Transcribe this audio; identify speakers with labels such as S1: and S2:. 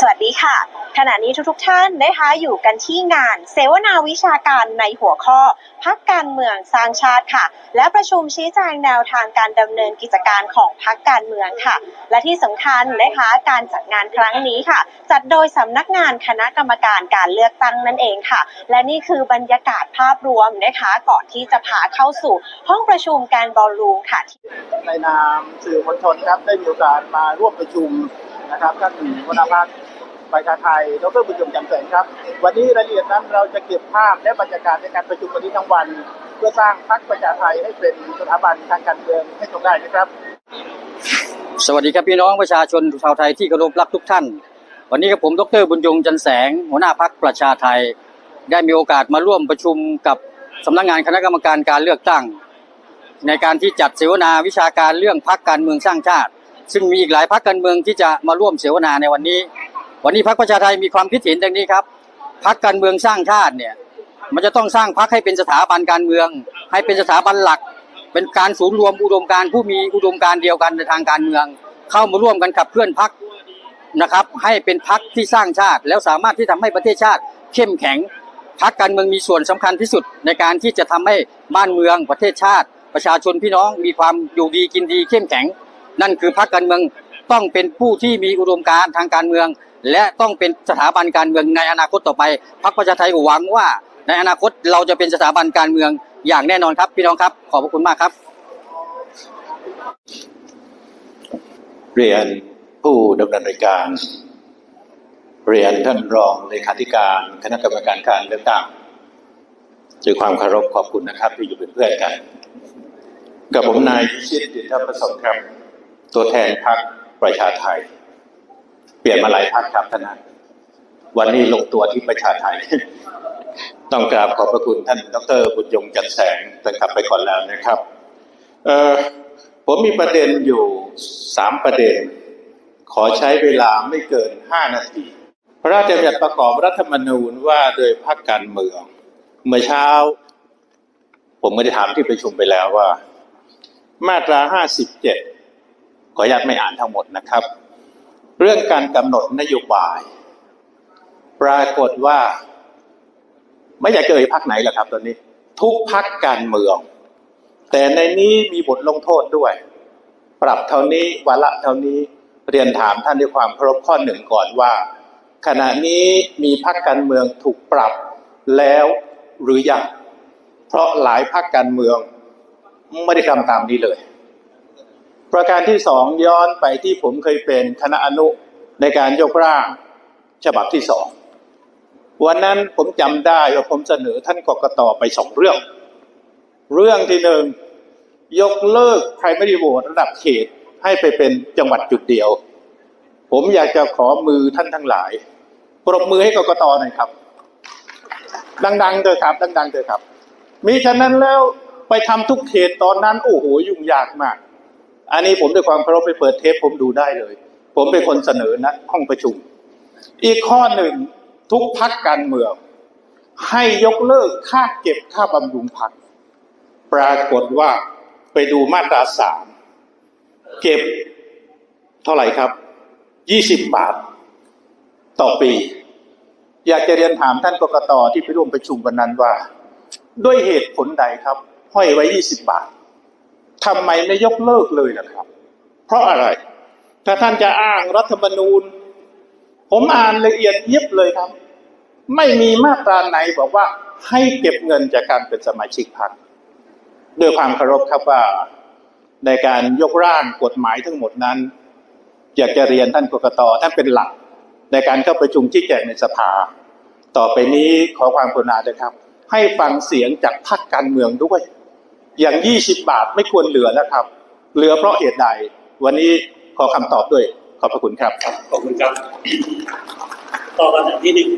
S1: สวัสดีค่ะ ขณะนี้ทุกๆท่านนะคะอยู่กันที่งาน เสวนาวิชาการในหัวข้อ พักการเมืองสร้างชาติค่ะ และประชุมชี้แจงแนวทางการดำเนินกิจการของพักการเมืองค่ะ และที่สำคัญนะคะการจัดงานครั้งนี้ค่ะ จัดโดยสำนักงานคณะกรรมการการเลือกตั้งนั่นเองค่ะ และนี่คือบรรยากาศภาพรวมนะคะก่อนที่จะพาเข้าสู่ ห้องประชุมการบอลลูมค่ะ
S2: ในนามสื่อมวลชนครับได้มีโอกาสมาร่วมประชุมนะครับท่านหัวหน้าพัก ประชาไทย ดรบุญยงจันแสงครับ วันนี้รายละเอียดนั้นเราจะเก็บภาพและบรรยากาศในการประชุมวันนี้ทั้งวัน เพื่อสร้างพรรคประชาไทยให้เป็นสถาบันทางการเมืองให้ชมได้นะครับ
S3: สวัสดีครับพี่น้องประชาชนชาวไทยที่เคารพรักทุกท่าน วันนี้กับผมดรบุญยงจันแสง หัวหน้าพักประชาไทย ได้มีโอกาสมาร่วมประชุมกับสำนักงานคณะกรรมการการเลือกตั้ง ในการที่จัดเสวนาวิชาการเรื่องพักการเมืองสร้างชาติ ซึ่งมีอีกหลายพักการเมืองที่จะมาร่วมเสวนาในวันนี้ วันนี้พักประชาไทยมีความคิดเห็นดังนี้ครับพักการเมืองสร้างชาติเนี่ย มันจะต้องสร้างพักให้เป็นสถาบันการเมือง ให้เป็นสถาบันหลัก เป็นการศูนย์รวมอุดมการผู้มีอุดมการเดียวกันในทางการเมือง เข้ามาร่วมกันขับเคลื่อนพักนะครับ ให้เป็นพักที่สร้างชาติ แล้วสามารถที่ทำให้ประเทศชาติ เข้มแข็งพักการเมืองมีส่วนสำคัญที่สุดในการที่จะทำให้บ้านเมืองประเทศชาติ ประชาชนพี่น้องมีความอยู่ดีกินดีเข้มแข็ง นั่นคือพักการเมืองต้องเป็นผู้ที่มีอุดมการทางการเมือง และต้องเป็นสถาบันการเมืองในอนาคตต่อไปพักประชาไทยหวังว่า ในอนาคตเราจะเป็นสถาบันการเมืองอย่างแน่นอนครับพี่น้องครับ ขอบพระคุณมากครับ
S4: เรียนผู้ดำเนินรายการ เรียนท่านรองเลขาธิการคณะกรรมการการเลือกตั้งด้วยความเคารพขอบคุณนะครับ ที่อยู่เป็นเพื่อนกัน กับผมนายพิชิตดินทประสงค์ครับ ตัวแทนพรรคประชาไทย ลี่ยนมาหลายพรรคครับท่านนะวันนี้ลงตัวที่ประชาไทย ต้องกราบขอบพระคุณท่านดรบุญยงจันแสงท่านขับไปก่อนแล้วนะครับเออผมมีประเด็นอยู่สามประเด็น ขอใช้เวลาไม่เกินห้านาที พระราชบัญญัติประกอบรัฐธรรมนูญว่าโดยพรรคการเมือง เมื่อเช้า ผมไม่ได้ถามที่ประชุมไปแล้วว่า มาตราห้าสิบเจ็ดขออนุญาตไม่อ่านทั้งหมดนะครับ เรื่องการกำหนดนโยบาย ปรากฏว่า ไม่อยากจะเอ่ยพักไหนหรอกครับ ตอนนี้ ทุกพักการเมือง แต่ในนี้มีบทลงโทษด้วย ปรับเท่านี้วาระเท่านี้เรียนถามท่านด้วยความเคารพข้อหนึ่งก่อนว่า ขณะนี้มีพักการเมืองถูกปรับแล้วหรือยังเพราะหลายพักการเมืองไม่ได้ทำตามนี้เลย ประการที่สองย้อนไปที่ผมเคยเป็นคณะอนุในการยกร่างฉบับที่สองวันนั้นผมจำได้ว่าผมเสนอท่านกกตไปสองเรื่อง เรื่องที่หนึ่งยกเลิก primary vote ระดับเขตให้ไปเป็นจังหวัดจุดเดียว ผมอยากจะขอมือท่านทั้งหลาย ปรบมือให้กกตหน่อยครับ ดังๆเถอะครับ ดังๆเถอะครับ มีฉะนั้นแล้วไปทำทุกเขตตอนนั้นโอ้โหยุ่งยากมาก อันนี้ผมด้วยความเคารพไปเปิดเทปผมดูได้เลย ผมเป็นคนเสนอนะห้องประชุม อีกข้อหนึ่งทุกพักการเมือง ให้ยกเลิกค่าเก็บค่าบำรุงพักปรากฏว่าไปดูมาตราสามเก็บเท่าไหร่ครับยี่สิบบาทต่อปี อยากจะเรียนถามท่านกกตที่ไปร่วมประชุมวันนั้นว่า ด้วยเหตุผลใดครับ ห้อยไว้ยี่สิบบาท ทำไมไม่ยกเลิกเลยล่ะครับ เพราะอะไร ถ้าท่านจะอ้างรัฐธรรมนูญ ผมอ่านละเอียดยิบเลยครับ ไม่มีมาตราไหนบอกว่าให้เก็บเงินจากการเป็นสมาชิกพรรคด้วยความเคารพครับว่าในการยกร่างกฎหมายทั้งหมดนั้น อยากจะเรียนท่านกกตท่านเป็นหลัก ในการเข้าประชุมชี้แจงในสภา ต่อไปนี้ขอความกรุณาด้วยครับ ให้ฟังเสียงจากพรรคการเมืองด้วย อย่าง 20 บาทไม่ควรเหลือนะครับ เหลือเพราะเหตุใด วันนี้ขอคำตอบด้วย ขอบพระคุณครับ
S5: ขอบคุณครับ ต่อคำถาที่หนึ่ง